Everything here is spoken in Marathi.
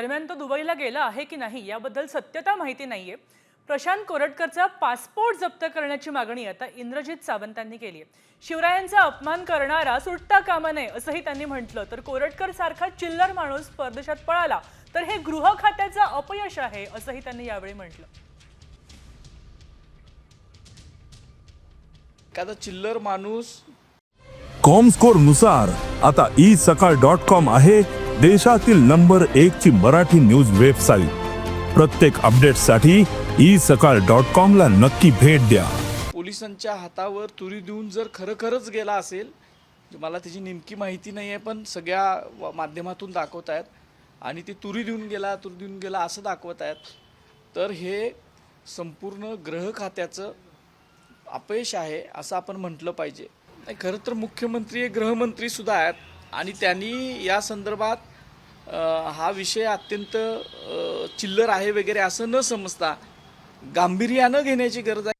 दरम्यान तो दुबईला गेला आहे की नाही याबद्दल सत्यता माहिती नाहीये. प्रशांत कोरटकरचा पासपोर्ट जप्त करण्याची मागणी आता इंद्रजित सावंतांनी केली आहे शिवरायांचा अपमान करणारा सुट्टा कामा नये असंही त्यांनी म्हटलं. तर कोरटकर सारखा चिल्लर माणूस परदेशात पळाला तर हे गृह खात्याचं अपयश आहे असंही त्यांनी यावेळी म्हटलं. एखादा चिल्लर माणूस? कॉमस्कोरनुसार आता ई सकाळ डॉट कॉम आहे देशातील नंबर एक ची मराठी न्यूज वेबसाईट. प्रत्येक अपडेटसाठी ई सकाळ डॉट कॉम ला नक्की भेट द्या. पोलिसांच्या हातावर तुरी देऊन जर खरंखरच गेला असेल म्हणजे मला त्याची नेमकी माहिती नाही आहे पण सगळ्या माध्यमातून दाखवत आहेत आणि ते तुरी देऊन गेला तुरी देऊन गेला असं दाखवत आहेत तर हे संपूर्ण ग्रह खात्याचं अपयश आहे असं आपण म्हटलं पाहिजे. नाही खरं तर मुख्यमंत्री हे गृहमंत्री सुद्धा आहेत आणि त्यांनी या संदर्भात हा विषय अत्यंत चिल्लर आहे वगैरे असं न समजता गांभीर्यानं घेण्याची गरज आहे.